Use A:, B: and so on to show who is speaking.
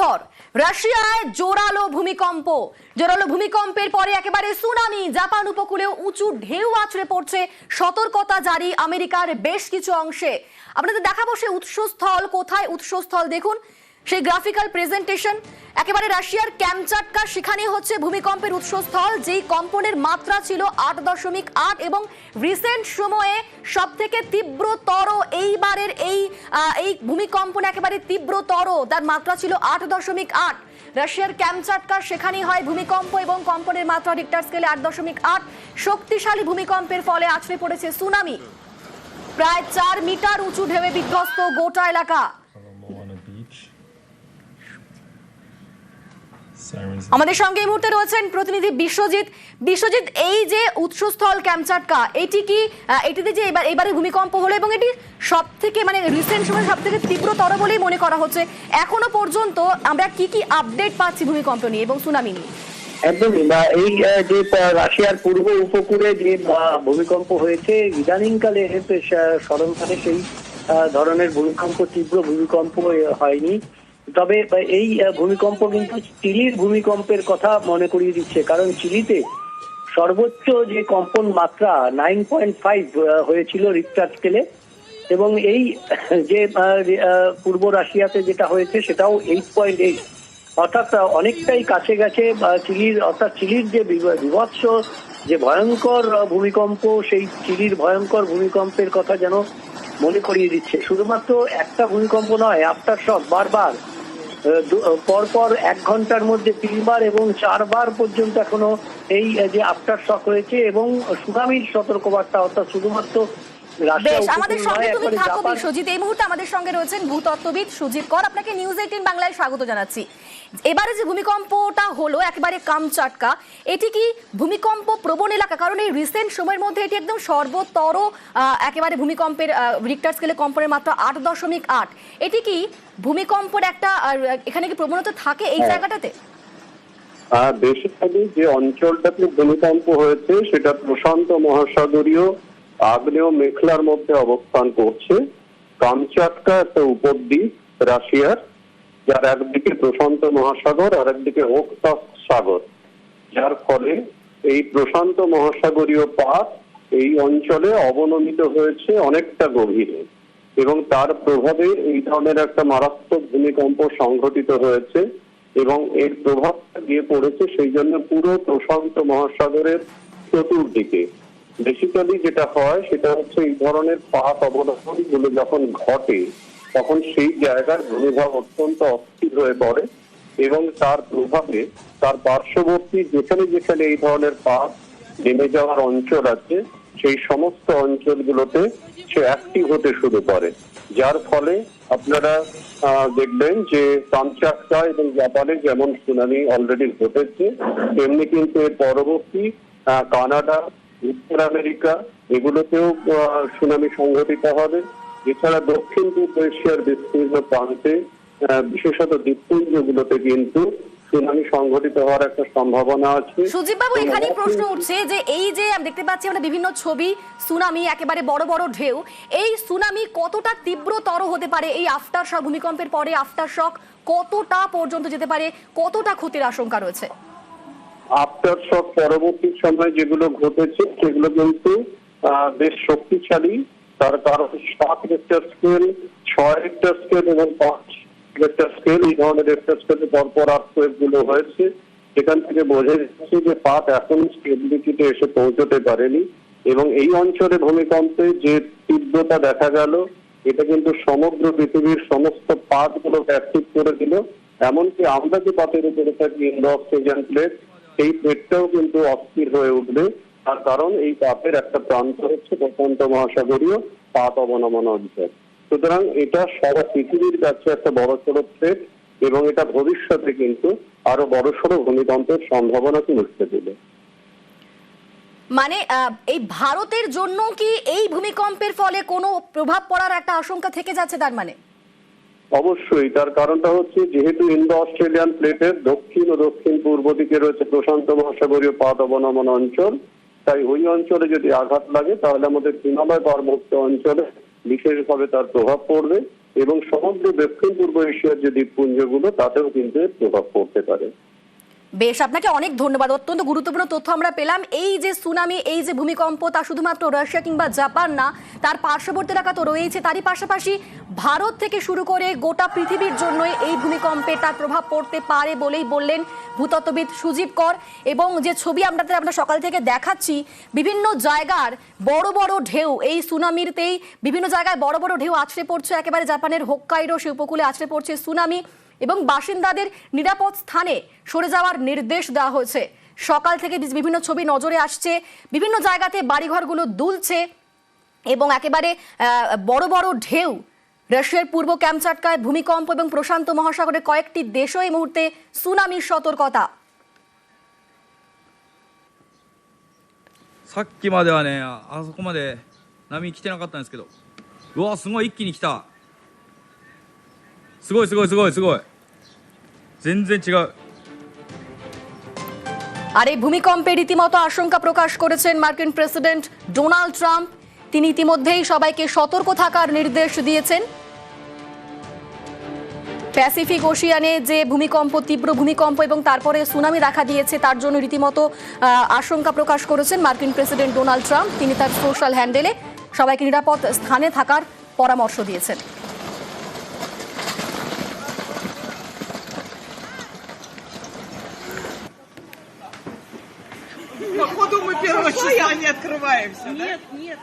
A: নির্ভর রাশিয়ায় জোরালো ভূমিকম্প। জোরালো ভূমিকম্পের পরে একেবারে সুনামি। জাপান উপকূলে উঁচু ঢেউ আছড়ে পড়ছে। সতর্কতা জারি আমেরিকার বেশ কিছু অংশে। আপনাদের দেখাবো সে উৎসস্থল। কোথায় উৎসস্থল? দেখুন সেই গ্রাফিক্যাল প্রেজেন্টেশন একেবারে রাশিয়ার ক্যামচাটকা, সেখানে হচ্ছে ভূমিকম্পের উৎসস্থল, যেই কম্পনের মাত্রা ছিল আট দশমিক আট এবং রিসেন্ট সময়ে সব থেকে তীব্রতর এইবারের এই এই ভূমিকম্পন একেবারে তীব্রতর, তার মাত্রা ছিল আট দশমিক আট। রাশিয়ার ক্যামচাটকা, সেখানেই হয় ভূমিকম্প এবং কম্পনের মাত্রা রিক্টার স্কেলে আট দশমিক আট। শক্তিশালী ভূমিকম্পের ফলে আছড়ে পড়েছে সুনামি। প্রায় চার মিটার উঁচু ঢেউয়ে বিধ্বস্ত গোটা এলাকা। আমাদের সঙ্গে এই মুহূর্তে রয়েছেন প্রতিনিধি বিশ্বজিৎ। বিশ্বজিৎ এই যে উৎসস্থল ক্যামচাটকা এটি কি এটিতে যে এবার এবারে ভূমিকম্প হলো এবং এটি সব থেকে মানে রিসেন্ট সময় সব থেকে তীব্রতর বলেই মনে করা হচ্ছে এখনও পর্যন্ত আমরা কি কি আপডেট পাচ্ছি ভূমিকম্প নিয়ে এবং সুনামি নিয়ে?
B: একদমই বা এই যে রাশিয়ার পূর্ব উপকূলে যে ভূমিকম্প হয়েছে ইদানিংকালে স্মরণকালে সেই আহ, ধরনের ভূমিকম্প তীব্র ভূমিকম্প হয়নি। তবে এই ভূমিকম্প কিন্তু চিলির ভূমিকম্পের কথা মনে করিয়ে দিচ্ছে, কারণ চিলিতে সর্বোচ্চ যে কম্পন মাত্রা নাইন পয়েন্ট ফাইভ হয়েছিল রিক্টার স্কেলে এবং এই যে পূর্ব রাশিয়াতে যেটা হয়েছে সেটাও এইট পয়েন্ট এইট অর্থাৎ অনেকটাই কাছে গেছে চিলির, অর্থাৎ চিলির যে বিভ- বিভৎস যে ভয়ঙ্কর ভূমিকম্প, সেই চিলির ভয়ঙ্কর ভূমিকম্পের কথা যেন মনে করিয়ে দিচ্ছে। শুধুমাত্র একটা ভূমিকম্প নয় আফটার শক বারবার। পরপর এক ঘণ্টার মধ্যে তিনবার এবং চারবার পর্যন্ত এখনও এই যে আফটার শক হয়েছে এবং সুনামির সতর্কবার্তা, অর্থাৎ শুধুমাত্র
A: বেশ আমাদের সঙ্গে তুমি থাকো বিশ্বজিৎ। এই মুহূর্তে আমাদের সঙ্গে রয়েছেন ভূতত্ত্ববিদ সুজিত কর। আপনাকে নিউজ এইটিন বাংলায় স্বাগত জানাচ্ছি। এবারে যে ভূমিকম্পটা হলো একেবারে কামচাটকা। এটি কি ভূমিকম্প প্রবণ এলাকা? কারণ এই রিসেন্ট সময়ের মধ্যে এটি একদম সর্বোত্তর আহ, একেবারে ভূমিকম্পের রিক্টার স্কেলে কম্পনের মাত্রা আট দশমিক আট। এটি কি ভূমিকম্পের একটা এখানে কি প্রবণতা থাকে এই
C: হ্যাঁ।
A: জায়গাটাতে?
C: বেসিক্যালি যে অঞ্চলটাতে ভূমিকম্প হয়েছে সেটা প্রশান্ত মহাসাগরীয় আগ্নেয় মেখলার মধ্যে অবস্থান করছে। কামচাটকা একটা উপদ্বীপ রাশিয়ার, যার একদিকে প্রশান্ত মহাসাগর আর একদিকে ওকতাস সাগর। যার ফলে এই প্রশান্ত মহাসাগরীয় পাত এই অঞ্চলে অবনমিত হয়েছে অনেকটা গভীরে এবং তার প্রভাবে এই ধরনের একটা মারাত্মক ভূমিকম্প সংঘটিত হয়েছে এবং এর প্রভাবটা গিয়ে পড়েছে সেই জন্য পুরো প্রশান্ত মহাসাগরের চতুর্দিকে। বেসিক্যালি যেটা হয়, সেটা হচ্ছে এই ধরনের পাত অবলম্বনগুলো যখন ঘটে, তখন সেই জায়গার ভূমিভাগ অত্যন্ত অস্থির হয়ে পড়ে এবং তার প্রভাবে তার পার্শ্ববর্তী যেখানে যেখানে এই ধরনের পাত নেমে যাওয়ার অঞ্চল আছে, সেই সমস্ত অঞ্চলগুলোতে সে অ্যাক্টিভ হতে শুরু করে। যার ফলে আপনারা দেখবেন যে কামচাটকা এবং জাপানে যেমন সুনামি অলরেডি ঘটেছে, তেমনি কিন্তু এর পরবর্তী কানাডা উত্তর আমেরিকা এগুলোতেও সুনামি সংঘটিত হবে। এছাড়া দক্ষিণ পূর্ব এশিয়ার বিস্তীর্ণ প্রান্তে বিশেষত দ্বীপপুঞ্জগুলোতে কিন্তু সুনামি সংঘটিত হওয়ার একটা সম্ভাবনা আছে।
A: সুজিত বাবু
C: এবং
A: এখানেই প্রশ্ন উঠছে যে এই যে আমরা দেখতে পাচ্ছি আমরা বিভিন্ন ছবি সুনামি একেবারে বড় বড় ঢেউ এই সুনামি কতটা তীব্রতর হতে পারে? এই আফটার শক ভূমিকম্পের পরে আফটার শক কতটা পর্যন্ত যেতে পারে? কতটা ক্ষতির আশঙ্কা রয়েছে?
C: আফটার শক পরবর্তী সময় যেগুলো ঘটেছে, সেগুলো কিন্তু বেশ শক্তিশালী। তার কারণ সাত রেক্টার স্কেল ছয় রেক্টার স্কেল এবং পাঁচ রেক্টার স্কেল এই ধরনের রেক্টার স্কেলে পরপর আর্থওয়েভগুলো হয়েছে। সেখান থেকে বোঝা যাচ্ছে যে পাত এখন স্টেবিলিটিতে এসে পৌঁছতে পারেনি এবং এই অঞ্চলে ভূমিকম্পে যে তীব্রতা দেখা গেল, এটা কিন্তু সমগ্র পৃথিবীর সমস্ত পাতগুলো অ্যাক্টিভ করে দিল। এমনকি আমরা যে পাতের উপরে থাকি ইন্দো অক্সিজেন প্লেট সেই প্লেটটাও কিন্তু অস্থির হয়ে উঠবে। তার কারণ এই পাতের একটা প্রান্ত হচ্ছে প্রশান্ত মহাসাগরীয় পাত অবনমন অঞ্চল। সুতরাং এটা সারা পৃথিবীর কাছে একটা বড় সড়ো থ্রেট এবং এটা ভবিষ্যতে কিন্তু আরও বড় সড়ো ভূমিকম্পের সম্ভাবনাকে উঠতে দেবে।
A: মানে এই ভারতের জন্য কি এই ভূমিকম্পের ফলে কোনো প্রভাব পড়ার একটা আশঙ্কা থেকে যাচ্ছে তার মানে?
C: অবশ্যই, তার কারণটা হচ্ছে যেহেতু ইন্দো অস্ট্রেলিয়ান প্লেটের দক্ষিণ ও দক্ষিণ পূর্ব দিকে রয়েছে প্রশান্ত মহাসাগরীয় পাত অবনমন অঞ্চল, তাই ওই অঞ্চলে যদি আঘাত লাগে, তাহলে আমাদের হিমালয় পার্বত্য অঞ্চলে বিশেষভাবে তার প্রভাব পড়বে এবং সমগ্র দক্ষিণ পূর্ব এশিয়ার যে দ্বীপপুঞ্জগুলো, তাতেও কিন্তু প্রভাব পড়তে পারে।
A: বেশ, আপনাকে অনেক ধন্যবাদ। অত্যন্ত গুরুত্বপূর্ণ তথ্য আমরা পেলাম। এই যে সুনামি, এই যে ভূমিকম্প, তা শুধুমাত্র রাশিয়া কিংবা জাপান না, তার পার্শ্ববর্তী এলাকা তো রয়েছে তারই পাশাপাশি ভারত থেকে শুরু করে গোটা পৃথিবীর জন্যই এই ভূমিকম্পে তার প্রভাব পড়তে পারে বলেই বললেন ভূতত্ত্ববিদ সুজীব কর। এবং যে ছবি আপনাদের আমরা সকাল থেকে দেখাচ্ছি, বিভিন্ন জায়গার বড় বড় ঢেউ, এই সুনামিরতেই বিভিন্ন জায়গায় বড় বড় ঢেউ আছড়ে পড়ছে। একেবারে জাপানের হোক্কাইডো সে উপকূলে আছড়ে পড়ছে সুনামি। এবং বাসিন্দাদের নিরাপদ স্থানে সরে যাওয়ার নির্দেশ দেওয়া হয়েছে সকাল থেকে বিজ- বিভিন্ন ছবি নজরে আসছে বিভিন্ন জায়গাতে বাড়িঘরগুলো দুলছে এবং একেবারে আহ, বড় বড় ঢেউ রাশিয়ার পূর্ব ক্যামচাটকায় ভূমিকম্প এবং প্রশান্ত মহাসাগরের কয়েকটি দেশও এই মুহূর্তে সুনামির সতর্কতা
D: さっきまではねああそこまで波来てなかったんですけどうわすごい一気に来たすごいすごいすごいすごい 全然違う
A: আর এই ভূমিকম্পে রীতিমতো আশঙ্কা প্রকাশ করেছেন মার্কিন প্রেসিডেন্ট ডোনাল্ড ট্রাম্প তিনি ইতিমধ্যেই সবাইকে সতর্ক থাকার নির্দেশ দিয়েছেন প্যাসিফিক ওশিয়ানে যে ভূমিকম্প তীব্র ভূমিকম্প এবং তারপরে সুনামি দেখা দিয়েছে তার জন্য রীতিমতো আহ, আশঙ্কা প্রকাশ করেছেন মার্কিন প্রেসিডেন্ট ডোনাল্ড ট্রাম্প তিনি তার সোশ্যাল হ্যান্ডেলে সবাইকে নিরাপদ স্থানে থাকার পরামর্শ দিয়েছেন
E: первого числа а не открываемся, нет, да?
F: Нет, нет.